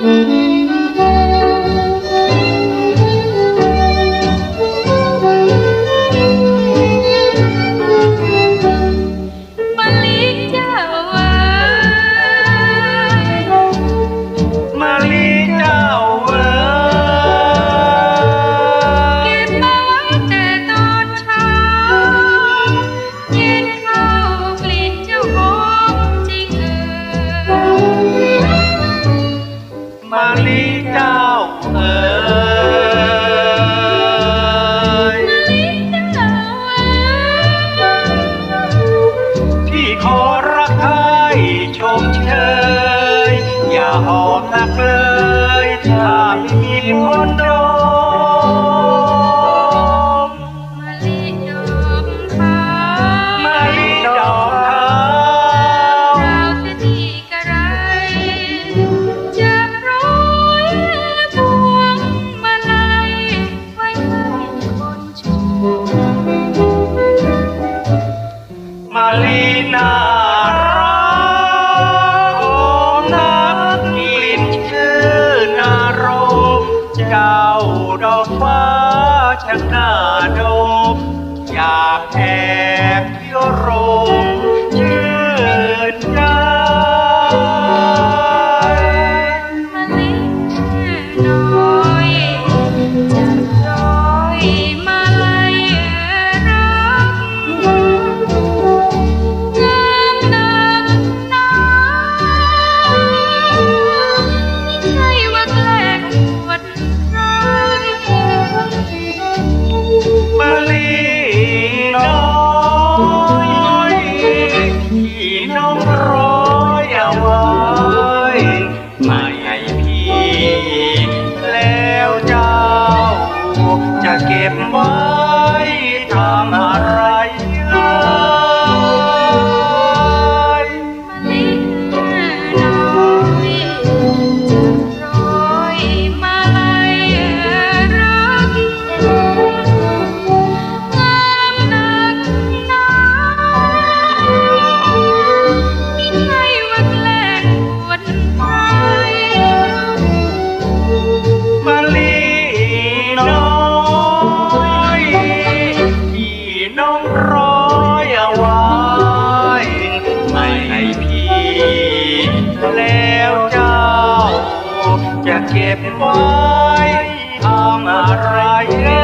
Música หนักเลย ถ้าไม่มีคนดู ชนาดม อยากแอบพิโร get far. เก็บไว้ทำอะไร